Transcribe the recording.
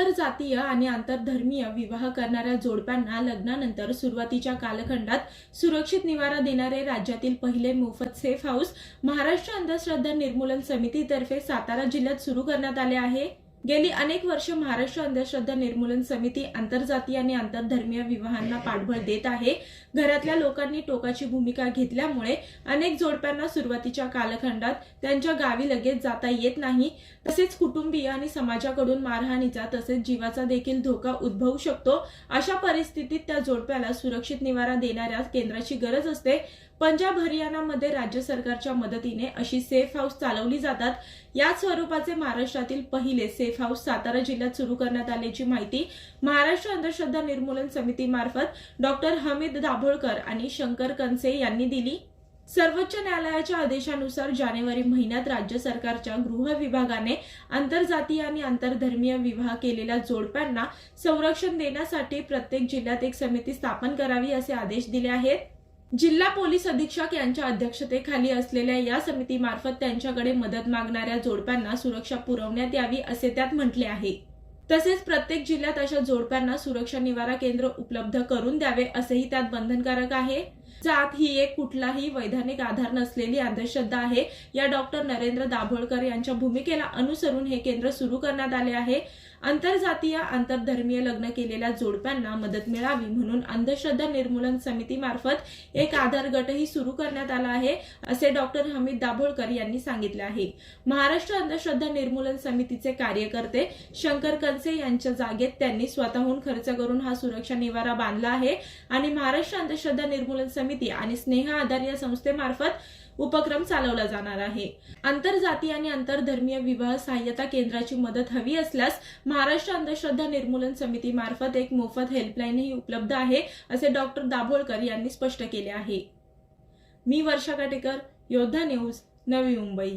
आंतरजातीय आणि आंतरधर्मीय विवाह करणाऱ्या जोडप्यांना लग्नानंतर सुरुवातीच्या कालखंडात सुरक्षित निवारा देणारे राज्यातील पहिले मोफत सेफ हाऊस महाराष्ट्र अंधश्रद्धा निर्मूलन समितीतर्फे सातारा जिल्ह्यात सुरू करण्यात आले आहे. गेली अनेक वर्ष महाराष्ट्र अंधश्रद्धा निर्मूलन समिती आंतरजातीय आणि आंतरधर्मीय विवाहांना पाठबळ देत आहे. घरातल्या लोकांनी टोकाची भूमिका घेतल्यामुळे अनेक जोडप्यांना सुरुवातीच्या कालखंडात त्यांच्या गावी लगेच जाता येत नाही. तसेच कुटुंबीय आणि समाजाकडून मारहाणीचा तसेच जीवाचा देखील धोका उद्भवू शकतो. अशा परिस्थितीत त्या जोडप्याला सुरक्षित निवारा देणाऱ्या केंद्राची गरज असते. पंजाब हरियाणामध्ये राज्य सरकारच्या मदतीने अशी सेफ हाऊस चालवली जातात. याच स्वरूपाचे महाराष्ट्रातील पहिले सेफ सेफ हाऊस सातारा जिल्ह्यात सुरू करण्यात आल्याची माहिती महाराष्ट्र अंधश्रद्धा निर्मूलन समितीमार्फत डॉक्टर हमीद दाभोळकर आणि शंकर कनसे यांनी दिली. सर्वोच्च न्यायालयाच्या आदेशानुसार जानेवारी महिन्यात राज्य सरकारच्या गृह विभागाने आंतरजातीय आणि आंतरधर्मीय विवाह केलेल्या जोडप्यांना संरक्षण देण्यासाठी प्रत्येक जिल्ह्यात एक समिती स्थापन करावी असे आदेश दिले आहेत. जिल्हा पोलीस अधीक्षक यांच्या अध्यक्षतेखाली असलेल्या या समितीमार्फत त्यांच्याकडे मदत मागणाऱ्या जोडप्यांना सुरक्षा पुरवण्यात यावी असे त्यात म्हटले आहे. तसेच प्रत्येक जिल्ह्यात अशा जोडप्यांना सुरक्षा निवारा केंद्र उपलब्ध करून द्यावे असेही त्यात बंधनकारक आहे. जात ही एक कुठलाही वैधानिक आधार नसलेली अंधश्रद्धा आहे. या डॉक्टर नरेंद्र दाभोळकर यांच्या भूमिकेला अनुसरून हे केंद्र सुरू करण्यात आले आहे. आंतरजातीय आंतरधर्मीय लग्न केलेल्या जोडप्यांना मदत मिळावी म्हणून अंधश्रद्धा निर्मूलन समितीमार्फत एक आधार गटही सुरू करण्यात आला आहे असे डॉक्टर हमीद दाभोळकर यांनी सांगितले आहे. महाराष्ट्र अंधश्रद्धा निर्मूलन समितीचे कार्यकर्ते शंकर कनसे यांच्या जागेत त्यांनी स्वतःहून खर्च करून हा सुरक्षा निवारा बांधला आहे आणि महाराष्ट्र अंधश्रद्धा निर्मूलन समिती आणि स्नेह आधार या संस्थेमार्फत उपक्रम चालवला जाणार आहे. आंतरजातीय आणि आंतरधर्मीय विवाह सहाय्यता केंद्राची मदत हवी असल्यास महाराष्ट्र अंधश्रद्धा निर्मूलन समिती मार्फत एक मोफत हेल्पलाईनही उपलब्ध आहे असे डॉक्टर दाभोळकर यांनी स्पष्ट केले आहे. मी वर्षा काटेकर योद्धा न्यूज नवी मुंबई.